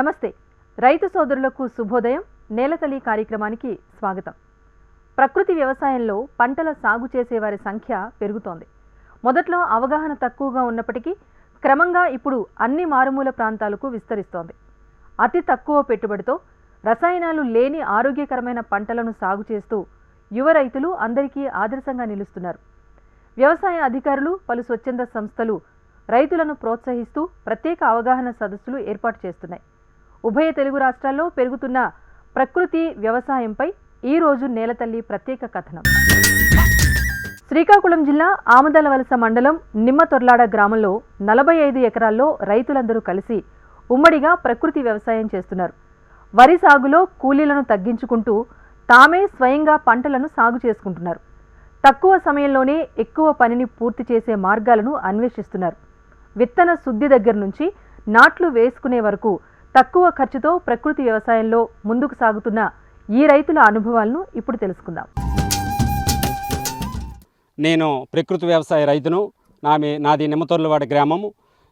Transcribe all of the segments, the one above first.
నమస్తే. రైతు సోదరులకు శుభోదయం. నేలతల్లి కార్యక్రమానికి స్వాగతం. ప్రకృతి వ్యవసాయంలో పంటల సాగు చేసేవారి సంఖ్య పెరుగుతోంది. మొదట్లో అవగాహన తక్కువగా ఉన్నప్పటికీ క్రమంగా ఇప్పుడు అన్ని మారుమూల ప్రాంతాలకు విస్తరిస్తోంది. అతి తక్కువ పెట్టుబడితో రసాయనాలు లేని ఆరోగ్యకరమైన పంటలను సాగు చేస్తూ యువ రైతులు అందరికీ ఆదర్శంగా నిలుస్తున్నారు. వ్యవసాయ అధికారులు పలు స్వచ్ఛంద సంస్థలు రైతులను ప్రోత్సహిస్తూ ప్రత్యేక అవగాహన సదస్సులు ఏర్పాటు చేస్తున్నాయి. ఉభయ తెలుగు రాష్ట్రాల్లో పెరుగుతున్న ప్రకృతి వ్యవసాయంపై ఈ రోజు నేలతల్లి ప్రత్యేక కథనం. శ్రీకాకుళం జిల్లా ఆమదలవలస మండలం నిమ్మతొర్లాడ గ్రామంలో నలభై ఐదు ఎకరాల్లో రైతులందరూ కలిసి ఉమ్మడిగా ప్రకృతి వ్యవసాయం చేస్తున్నారు. వరి సాగులో కూలీలను తగ్గించుకుంటూ తామే స్వయంగా పంటలను సాగు చేసుకుంటున్నారు. తక్కువ సమయంలోనే ఎక్కువ పనిని పూర్తి చేసే మార్గాలను అన్వేషిస్తున్నారు. విత్తన శుద్ధి దగ్గర నుంచి నాట్లు వేసుకునే వరకు తక్కువ ఖర్చుతో ప్రకృతి వ్యవసాయంలో ముందుకు సాగుతున్న ఈ రైతుల అనుభవాలను ఇప్పుడు తెలుసుకుందాం. నేను ప్రకృతి వ్యవసాయ రైతును. నామి నాది నిమ్మతొర్లవాడ గ్రామము.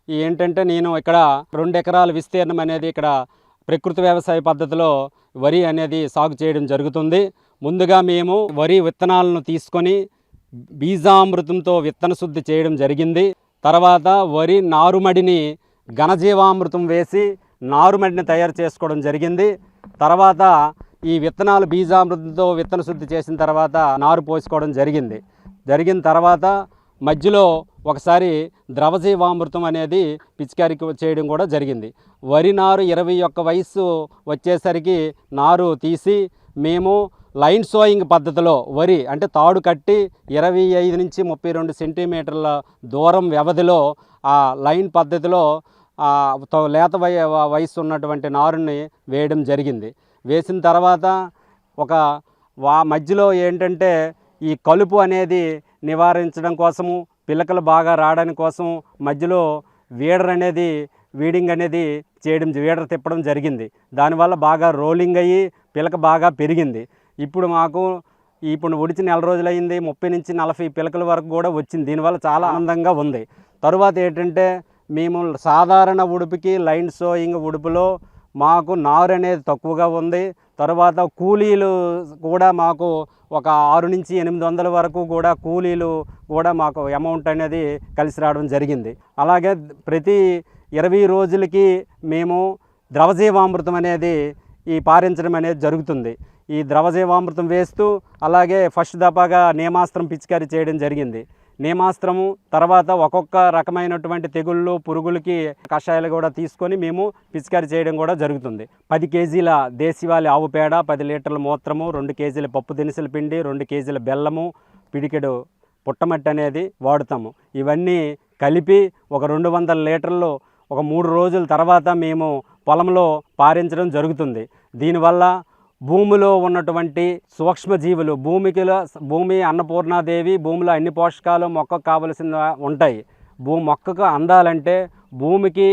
ఏంటంటే నేను ఇక్కడ రెండు ఎకరాల విస్తీర్ణం అనేది ఇక్కడ ప్రకృతి వ్యవసాయ పద్ధతిలో వరి అనేది సాగు చేయడం జరుగుతుంది. ముందుగా మేము వరి విత్తనాలను తీసుకొని బీజామృతంతో విత్తన శుద్ధి చేయడం జరిగింది. తర్వాత వరి నారుమడిని ఘనజీవామృతం వేసి నారుమడిని తయారు చేసుకోవడం జరిగింది. తర్వాత ఈ విత్తనాలు బీజామృతంతో విత్తన శుద్ధి చేసిన తర్వాత నారు పోసుకోవడం జరిగింది. జరిగిన తర్వాత మధ్యలో ఒకసారి ద్రవజీవామృతం అనేది పిచికారికి చేయడం కూడా జరిగింది. వరి నారు ఇరవై ఒక్క వయస్సు వచ్చేసరికి నారు తీసి మేము లైన్ సోయింగ్ పద్ధతిలో వరి అంటే తాడు కట్టి ఇరవై ఐదు నుంచి ముప్పై రెండు సెంటీమీటర్ల దూరం వ్యవధిలో ఆ లైన్ పద్ధతిలో లేత వయ వయసు ఉన్నటువంటి నారుని వేయడం జరిగింది. వేసిన తర్వాత ఒక వా మధ్యలో ఏంటంటే ఈ కలుపు అనేది నివారించడం కోసము పిల్లకలు బాగా రావడానికి కోసం మధ్యలో వీడర్ అనేది వీడింగ్ అనేది చేయడం వీడర్ తిప్పడం జరిగింది. దానివల్ల బాగా రోలింగ్ అయ్యి పిలక బాగా పెరిగింది. ఇప్పుడు మాకు ఇప్పుడు ఉడిచి నెల రోజులైంది ముప్పై నుంచి నలభై పిలకల వరకు కూడా వచ్చింది. దీనివల్ల చాలా ఆనందంగా ఉంది. తరువాత ఏంటంటే మేము సాధారణ ఉడుపుకి లైన్ సోయింగ్ ఉడుపులో మాకు నారు అనేది తక్కువగా ఉంది. తర్వాత కూలీలు కూడా మాకు ఒక ఆరు నుంచి ఎనిమిది వందల వరకు కూడా కూలీలు కూడా మాకు అమౌంట్ అనేది కలిసి రావడం జరిగింది. అలాగే ప్రతి ఇరవై రోజులకి మేము ద్రవజీవామృతం అనేది ఈ పారించడం అనేది జరుగుతుంది. ఈ ద్రవజీవామృతం వేస్తూ అలాగే ఫస్ట్ దఫాగా నేమాస్త్రం పిచికారీ చేయడం జరిగింది. నేమాస్త్రము తర్వాత ఒక్కొక్క రకమైనటువంటి తెగుళ్ళు పురుగులకి కషాయాలు కూడా తీసుకొని మేము పిచికారీ చేయడం కూడా జరుగుతుంది. పది కేజీల దేశీవాలి ఆవు పేడ పది లీటర్ల మూత్రము రెండు కేజీల పప్పు దినుసుల పిండి రెండు కేజీల బెల్లము పిడికెడు పుట్టమట్టి అనేది వాడుతాము. ఇవన్నీ కలిపి ఒక రెండు వందల లీటర్లు ఒక మూడు రోజుల తర్వాత మేము పొలంలో పారించడం జరుగుతుంది. దీనివల్ల భూమిలో ఉన్నటువంటి సూక్ష్మజీవులు భూమికిలో భూమి అన్నపూర్ణాదేవి భూమిలో అన్ని పోషకాలు మొక్కకు కావలసిన ఉంటాయి. భూ మొక్కకు అందాలంటే భూమికి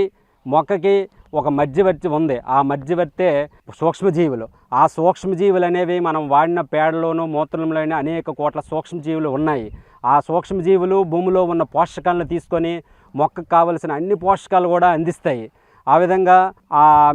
మొక్కకి ఒక మధ్యవర్తి ఉంది. ఆ మధ్యవర్తే సూక్ష్మజీవులు. ఆ సూక్ష్మజీవులు అనేవి మనం వాడిన పేడలోను మూత్రంలోనూ అనేక కోట్ల సూక్ష్మజీవులు ఉన్నాయి. ఆ సూక్ష్మజీవులు భూమిలో ఉన్న పోషకాలను తీసుకొని మొక్కకు కావలసిన అన్ని పోషకాలు కూడా అందిస్తాయి. ఆ విధంగా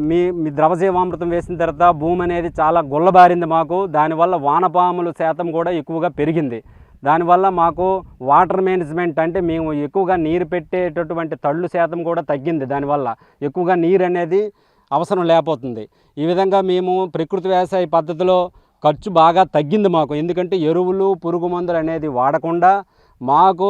మీ మీ ద్రవజీవామృతం వేసిన తర్వాత భూమి అనేది చాలా గుల్లబారింది మాకు. దానివల్ల వానపాముల శాతం కూడా ఎక్కువగా పెరిగింది. దానివల్ల మాకు వాటర్ మేనేజ్మెంట్ అంటే మేము ఎక్కువగా నీరు పెట్టేటటువంటి తళ్ళు శాతం కూడా తగ్గింది. దానివల్ల ఎక్కువగా నీరు అనేది అవసరం లేకపోతుంది. ఈ విధంగా మేము ప్రకృతి వ్యవసాయ పద్ధతిలో ఖర్చు బాగా తగ్గింది మాకు. ఎందుకంటే ఎరువులు పురుగు మందులు అనేది వాడకుండా మాకు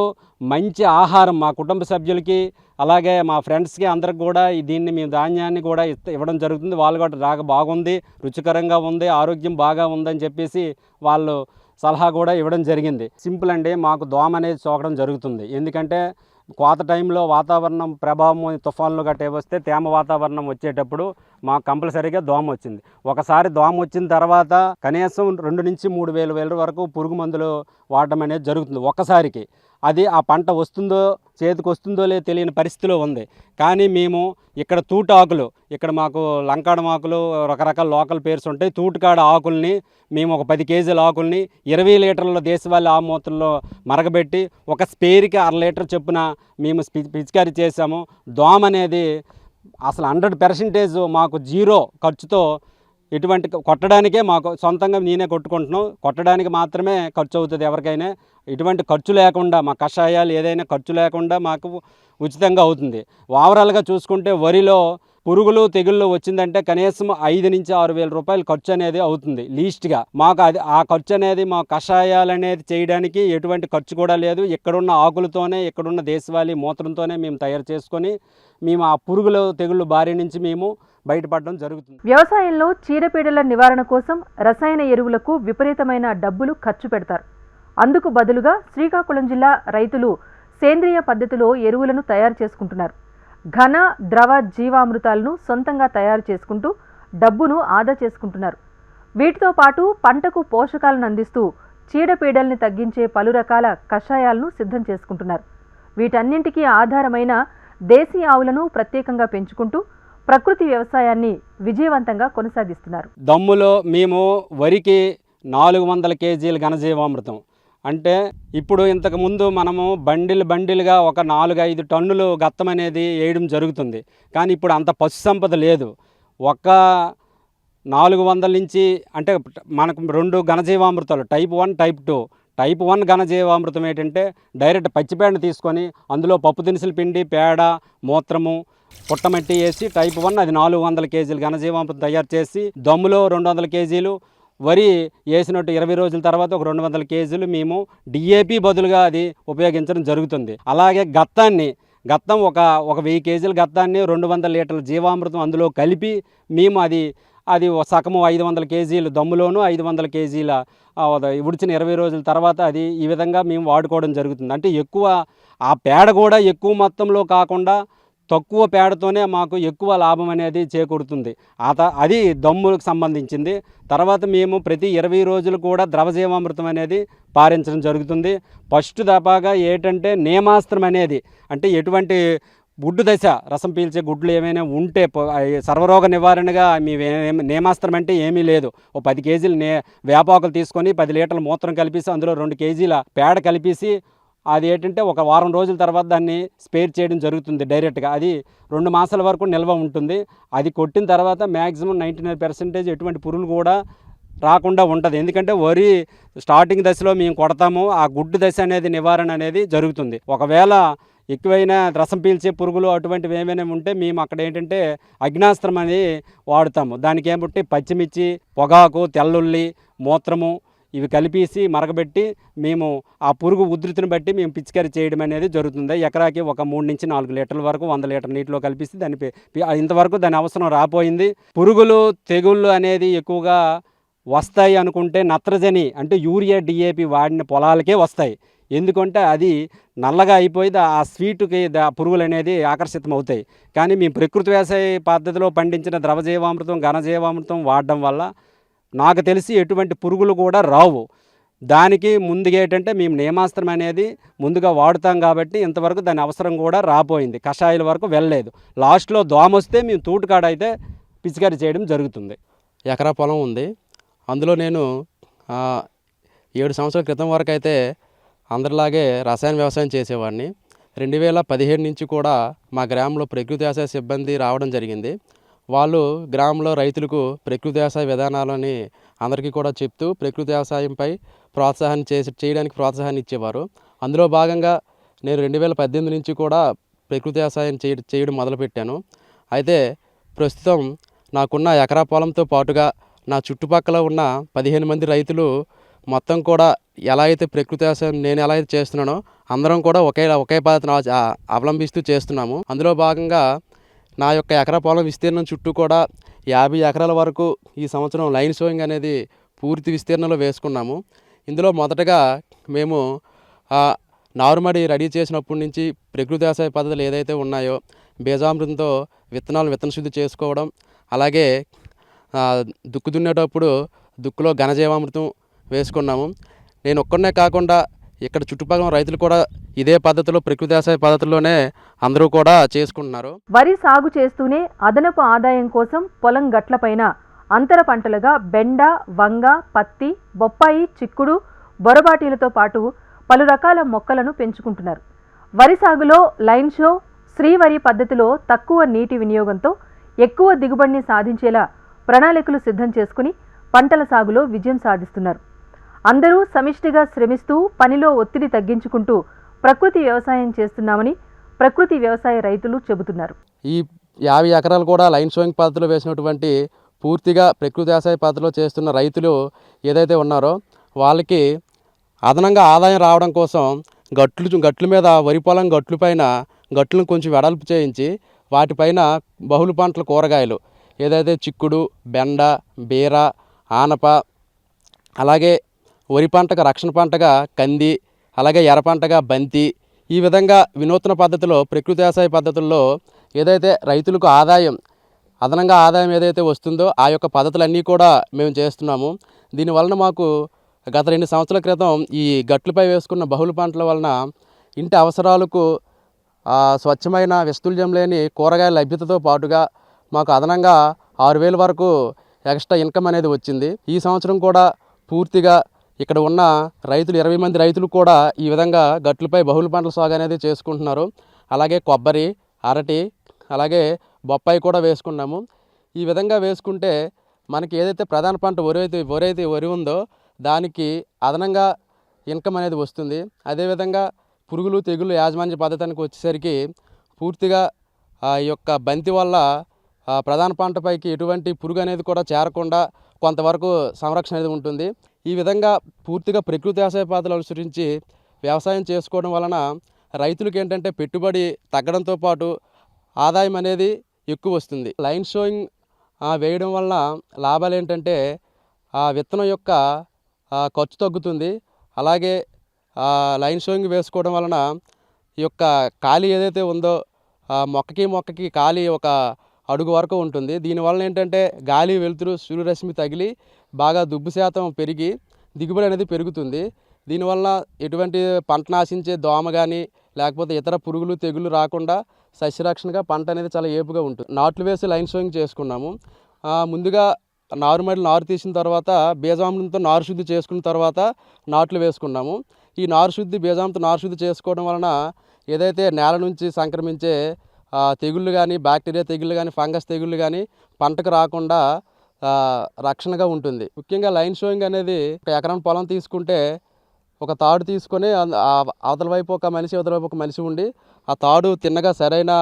మంచి ఆహారం మా కుటుంబ సభ్యులకి అలాగే మా ఫ్రెండ్స్కి అందరికి కూడా దీన్ని మేము ధాన్యాన్ని కూడా ఇవ్వడం జరుగుతుంది. వాళ్ళు కూడా రాక బాగుంది రుచికరంగా ఉంది ఆరోగ్యం బాగా ఉందని చెప్పేసి వాళ్ళు సలహా కూడా ఇవ్వడం జరిగింది. సింపుల్ అండి మాకు దోమ అనేది సోకడం జరుగుతుంది. ఎందుకంటే కోత టైంలో వాతావరణం ప్రభావం తుఫాన్లు గట్టే వస్తే తేమ వాతావరణం వచ్చేటప్పుడు మాకు కంపల్సరీగా దోమ వచ్చింది. ఒకసారి దోమ వచ్చిన తర్వాత కనీసం రెండు నుంచి మూడు వేల వేల వరకు పురుగు మందులు వాడడం అనేది జరుగుతుంది ఒక్కసారికి. అది ఆ పంట వస్తుందో చేతికి వస్తుందో లేదో తెలియని పరిస్థితిలో ఉంది. కానీ మేము ఇక్కడ తూట ఆకులు ఇక్కడ మాకు లంకాడ ఆకులు రకరకాల లోకల్ పేర్స్ ఉంటాయి. తూటుకాడ ఆకుల్ని మేము ఒక పది కేజీల ఆకుల్ని ఇరవై లీటర్ల దేశవాళీ ఆమూతల్లో మరగబెట్టి ఒక స్పేర్కి అర లీటర్ చొప్పున మేము పిచికారీ చేసాము దోమ అనేది అసలు హండ్రెడ్ పర్సెంటేజ్ మాకు జీరో ఖర్చుతో ఎటువంటి కొట్టడానికే మాకు సొంతంగా నేనే కొట్టుకుంటున్నాం. కొట్టడానికి మాత్రమే ఖర్చు అవుతుంది ఎవరికైనా. ఎటువంటి ఖర్చు లేకుండా మా కషాయాలు ఏదైనా ఖర్చు లేకుండా మాకు ఉచితంగా అవుతుంది. ఓవరాల్గా చూసుకుంటే వరిలో పురుగులు తెగుళ్ళు వచ్చిందంటే కనీసం ఐదు నుంచి ఆరు వేల రూపాయలు ఖర్చు అనేది అవుతుంది లీస్ట్గా. మాకు అది ఆ ఖర్చు అనేది మా కషాయాలు అనేది చేయడానికి ఎటువంటి ఖర్చు కూడా లేదు. ఇక్కడున్న ఆకులతోనే ఇక్కడున్న దేశవాళీ మూత్రంతోనే మేము తయారు చేసుకొని మేము ఆ పురుగులు తెగుళ్ళు బారి నుంచి మేము బయటపడడం జరుగుతుంది. వ్యవసాయంలో చీడపీడల నివారణ కోసం రసాయన ఎరువులకు విపరీతమైన డబ్బులు ఖర్చు పెడతారు. అందుకు బదులుగా శ్రీకాకుళం జిల్లా రైతులు సేంద్రియ పద్ధతిలో ఎరువులను తయారు చేసుకుంటున్నారు. ఘన ద్రవ జీవామృతాలను సొంతంగా తయారు చేసుకుంటూ డబ్బును ఆదా చేసుకుంటున్నారు. వీటితో పాటు పంటకు పోషకాలను అందిస్తూ చీడపీడల్ని తగ్గించే పలు రకాల కషాయాలను సిద్ధం చేసుకుంటున్నారు. వీటన్నింటికీ ఆధారమైన దేశీ ఆవులను ప్రత్యేకంగా పెంచుకుంటూ ప్రకృతి వ్యవసాయాన్ని విజయవంతంగా కొనసాగిస్తున్నారు. దమ్ములో మేము వరికి నాలుగు వందల కేజీల ఘనజీవామృతం. అంటే ఇప్పుడు ఇంతకు ముందు మనము బండిల్ బండిల్గా ఒక నాలుగు ఐదు టన్నులు గత్తం అనేది వేయడం జరుగుతుంది. కానీ ఇప్పుడు అంత పశు సంపద లేదు. ఒక నాలుగు వందల నుంచి అంటే మనకు రెండు ఘనజీవామృతాలు type one type two. Type one ఘనజీవామృతం ఏంటంటే డైరెక్ట్ పచ్చిపేడను తీసుకొని అందులో పప్పు దినుసులు పిండి పేడ మూత్రము పుట్టమట్టి వేసి టైప్ వన్ అది నాలుగు వందల కేజీలు ఘనజీవామృతం తయారు చేసి దమ్ములో రెండు వందల కేజీలు వరి వేసినట్టు ఇరవై రోజుల తర్వాత ఒక రెండు వందల కేజీలు మేము డిఏపి బదులుగా అది ఉపయోగించడం జరుగుతుంది. అలాగే గత్తాన్ని గత్తం ఒక ఒక వెయ్యి కేజీల గత్తాన్ని రెండు వందల లీటర్ల జీవామృతం అందులో కలిపి మేము అది అది సగము ఐదు వందల కేజీలు దమ్ములోను ఐదు వందల కేజీల ఉడిచిన ఇరవై రోజుల తర్వాత అది ఈ విధంగా మేము వాడుకోవడం జరుగుతుంది. అంటే ఎక్కువ ఆ పేడ కూడా ఎక్కువ మొత్తంలో కాకుండా తక్కువ పేడతోనే మాకు ఎక్కువ లాభం అనేది చేకూరుతుంది. అత అది దమ్ములకు సంబంధించింది. తర్వాత మేము ప్రతి ఇరవై రోజులు కూడా ద్రవజీవామృతం అనేది పారించడం జరుగుతుంది. ఫస్ట్ దపాగా ఏంటంటే నేమాస్త్రం అనేది అంటే ఎటువంటి గుడ్డు దశ రసం పీల్చే గుడ్లు ఏమైనా ఉంటే సర్వరోగ నివారణగా మీ నేమాస్త్రం అంటే ఏమీ లేదు. ఓ పది కేజీలు నే వేపాకులు తీసుకొని పది లీటర్ల మూత్రం కలిపేసి అందులో రెండు కేజీల పేడ కలిపేసి అది ఏంటంటే ఒక వారం రోజుల తర్వాత దాన్ని స్పేర్ చేయడం జరుగుతుంది డైరెక్ట్గా. అది రెండు మాసాల వరకు నిల్వ ఉంటుంది. అది కొట్టిన తర్వాత మ్యాక్సిమం నైంటీ నైన్ పర్సెంటేజ్ ఎటువంటి పురుగులు కూడా రాకుండా ఉంటుంది. ఎందుకంటే వరి స్టార్టింగ్ దశలో మేము కొడతాము. ఆ గుడ్డు దశ అనేది నివారణ అనేది జరుగుతుంది. ఒకవేళ ఎక్కువైన రసం పీల్చే పురుగులు అటువంటివి ఏమైనా ఉంటే మేము అక్కడ ఏంటంటే అగ్నాస్త్రం అనేది వాడుతాము. దానికి ఏమిటి పచ్చిమిర్చి పొగాకు తెల్లుల్లి మూత్రము ఇవి కలిపేసి మరగబెట్టి మేము ఆ పురుగు ఉధృతిని బట్టి మేము పిచికారీ చేయడం అనేది జరుగుతుంది. ఎకరాకి ఒక మూడు నుంచి నాలుగు లీటర్ల వరకు వంద లీటర్ నీటిలో కలిపిస్తే దాని ఇంతవరకు దాని అవసరం రాపోయింది పురుగులు తెగుళ్ళు అనేది ఎక్కువగా వస్తాయి అనుకుంటే నత్రజని అంటే యూరియా డిఏపి వాడిన పొలాలకే వస్తాయి. ఎందుకంటే అది నల్లగా అయిపోయి ఆ స్వీటుకి పురుగులు అనేది ఆకర్షితం అవుతాయి కానీ మేము ప్రకృతి వ్యవసాయ పద్ధతిలో పండించిన ద్రవజీవామృతం ఘనజీవామృతం వాడడం వల్ల నాకు తెలిసి ఎటువంటి పురుగులు కూడా రావు. దానికి ముందుగా ఏంటంటే మేము నియమాస్త్రం అనేది ముందుగా వాడుతాం కాబట్టి ఇంతవరకు దాని అవసరం కూడా రాపోయింది కషాయాల వరకు వెళ్ళలేదు. లాస్ట్లో దోమ వస్తే మేము తూటుకాడ అయితే పిచికారి చేయడం జరుగుతుంది. ఎకరా పొలం ఉంది. అందులో నేను ఏడు సంవత్సరాల క్రితం వరకు అయితే అందరిలాగే రసాయన వ్యవసాయం చేసేవాడిని. రెండు వేల పదిహేడు నుంచి కూడా మా గ్రామంలో ప్రకృతి వ్యవసాయ సిబ్బంది రావడం జరిగింది. వాళ్ళు గ్రామంలో రైతులకు ప్రకృతి వ్యవసాయ విధానాలని అందరికీ కూడా చెప్తూ ప్రకృతి వ్యవసాయంపై ప్రోత్సాహాన్ని చేసి చేయడానికి ప్రోత్సాహాన్ని ఇచ్చేవారు. అందులో భాగంగా నేను రెండు వేల పద్దెనిమిది నుంచి కూడా ప్రకృతి వ్యవసాయం చేయ చేయడం మొదలుపెట్టాను. అయితే ప్రస్తుతం నాకున్న ఎకరా పొలంతో పాటుగా నా చుట్టుపక్కల ఉన్న పదిహేను మంది రైతులు మొత్తం కూడా ఎలా అయితే ప్రకృతి వ్యవసాయం నేను ఎలా అయితే చేస్తున్నానో అందరం కూడా ఒకే ఒకే పద్ధతిని అవలంబిస్తూ చేస్తున్నాము. అందులో భాగంగా నా యొక్క ఎకరా పొలం విస్తీర్ణం చుట్టూ కూడా యాభై ఎకరాల వరకు ఈ సంవత్సరం లైన్ షోయింగ్ అనేది పూర్తి విస్తీర్ణంలో వేసుకున్నాము. ఇందులో మొదటగా మేము నారుమడి రెడీ చేసినప్పటి నుంచి ప్రకృతి వ్యవసాయ పద్ధతులు ఏదైతే ఉన్నాయో బీజామృతంతో విత్తనాలు విత్తన శుద్ధి చేసుకోవడం అలాగే దుక్కు దున్నేటప్పుడు దుక్కులో ఘనజీవామృతం వేసుకున్నాము. నేను ఒక్కడనే కాకుండా ఇక్కడ చుట్టుపక్కల రైతులు కూడా ఇదే పద్ధతిలో ప్రకృతి వ్యవసాయ పద్ధతిలోనే అందరూ కూడా చేసుకుంటున్నారు. వరి సాగు చేస్తూనే అదనపు ఆదాయం కోసం పొలం గట్లపైన అంతర పంటలుగా బెండ వంగ పత్తి బొప్పాయి చిక్కుడు బొరబాటీలతో పాటు పలు రకాల మొక్కలను పెంచుకుంటున్నారు. వరి సాగులో లైన్ షో శ్రీవరి పద్ధతిలో తక్కువ నీటి వినియోగంతో ఎక్కువ దిగుబడిని సాధించేలా ప్రణాళికలు సిద్ధం చేసుకుని పంటల సాగులో విజయం సాధిస్తున్నారు. అందరూ సమిష్టిగా శ్రమిస్తూ పనిలో ఒత్తిడి తగ్గించుకుంటూ ప్రకృతి వ్యవసాయం చేస్తున్నామని ప్రకృతి వ్యవసాయ రైతులు చెబుతున్నారు. ఈ యాభై ఎకరాలు కూడా లైన్ షోయింగ్ పద్ధతిలో వేసినటువంటి పూర్తిగా ప్రకృతి వ్యవసాయ పద్ధతిలో చేస్తున్న రైతులు ఏదైతే ఉన్నారో వాళ్ళకి అదనంగా ఆదాయం రావడం కోసం గట్లు గట్ల మీద వరి పొలం గట్లు పైన గట్లను కొంచెం వెడల్పు చేయించి వాటిపైన బహుళ పంటల కూరగాయలు ఏదైతే చిక్కుడు బెండ బీర ఆనప అలాగే వరి పంటగా రక్షణ పంటగా కంది అలాగే ఎర్ర పంటగా బంతి ఈ విధంగా వినూత్న పద్ధతిలో ప్రకృతి వ్యవసాయ పద్ధతుల్లో ఏదైతే రైతులకు ఆదాయం అదనంగా ఆదాయం ఏదైతే వస్తుందో ఆ యొక్క పద్ధతులన్నీ కూడా మేము చేస్తున్నాము. దీనివలన మాకు గత రెండు సంవత్సరాల క్రితం ఈ గట్లపై వేసుకున్న బహుళ పంటల వలన ఇంటి అవసరాలకు స్వచ్ఛమైన విస్తుల్యం లేని కూరగాయల లభ్యతతో పాటుగా మాకు అదనంగా ఆరు వేల వరకు ఎక్స్ట్రా ఇన్కమ్ అనేది వచ్చింది. ఈ సంవత్సరం కూడా పూర్తిగా ఇక్కడ ఉన్న రైతులు ఇరవై మంది రైతులు కూడా ఈ విధంగా గట్లపై బహుళ పంటల సాగు అనేది చేసుకుంటున్నారు. అలాగే కొబ్బరి అరటి అలాగే బొప్పాయి కూడా వేసుకున్నాము. ఈ విధంగా వేసుకుంటే మనకి ఏదైతే ప్రధాన పంట వరి అయితే వరి అయితే వరి ఉందో దానికి అదనంగా ఇన్కమ్ అనేది వస్తుంది. అదేవిధంగా పురుగులు తెగులు యాజమాన్య పద్ధతానికి వచ్చేసరికి పూర్తిగా ఆ యొక్క బంతి వల్ల ప్రధాన పంటపైకి ఎటువంటి పురుగు అనేది కూడా చేరకుండా కొంతవరకు సంరక్షణ అనేది ఉంటుంది. ఈ విధంగా పూర్తిగా ప్రకృతి వ్యవసాయ పద్ధతులు అనుసరించి వ్యవసాయం చేసుకోవడం వలన రైతులకు ఏంటంటే పెట్టుబడి తగ్గడంతో పాటు ఆదాయం అనేది ఎక్కువ వస్తుంది. లైన్ షోయింగ్ వేయడం వలన లాభాలు ఏంటంటే ఆ విత్తనం యొక్క ఖర్చు తగ్గుతుంది. అలాగే లైన్ షోయింగ్ వేసుకోవడం వలన ఈ యొక్క ఖాళీ ఏదైతే ఉందో మొక్కకి మొక్కకి ఖాళీ ఒక అడుగు వరకు ఉంటుంది. దీనివలన ఏంటంటే గాలి వెలుతురు సూర్యరశ్మి తగిలి బాగా దుబ్బు శాతం పెరిగి దిగుబడి అనేది పెరుగుతుంది. దీనివల్ల ఎటువంటి పంట నాశించే దోమ కానీ లేకపోతే ఇతర పురుగులు తెగులు రాకుండా సస్యరక్షణగా పంట అనేది చాలా ఏపుగా ఉంటుంది. నాట్లు వేసి లైన్ షోయింగ్ చేసుకున్నాము. ముందుగా నారుమడి నారు తీసిన తర్వాత బీజామృతంతో నారు శుద్ధి చేసుకున్న తర్వాత నాట్లు వేసుకున్నాము. ఈ నారు శుద్ధి బీజామృతం నారు శుద్ధి చేసుకోవడం వలన ఏదైతే నేల నుంచి సంక్రమించే తెగుళ్ళు కానీ బ్యాక్టీరియా తెగుళ్ళు కానీ ఫంగస్ తెగుళ్ళు కానీ పంటకు రాకుండా రక్షణగా ఉంటుంది. ముఖ్యంగా లైన్ షోయింగ్ అనేది ఒక ఎకరం పొలం తీసుకుంటే ఒక తాడు తీసుకొని అవతల వైపు ఒక మనిషి అవతల వైపు ఒక మనిషి ఉండి ఆ తాడు తిన్నగా సరైన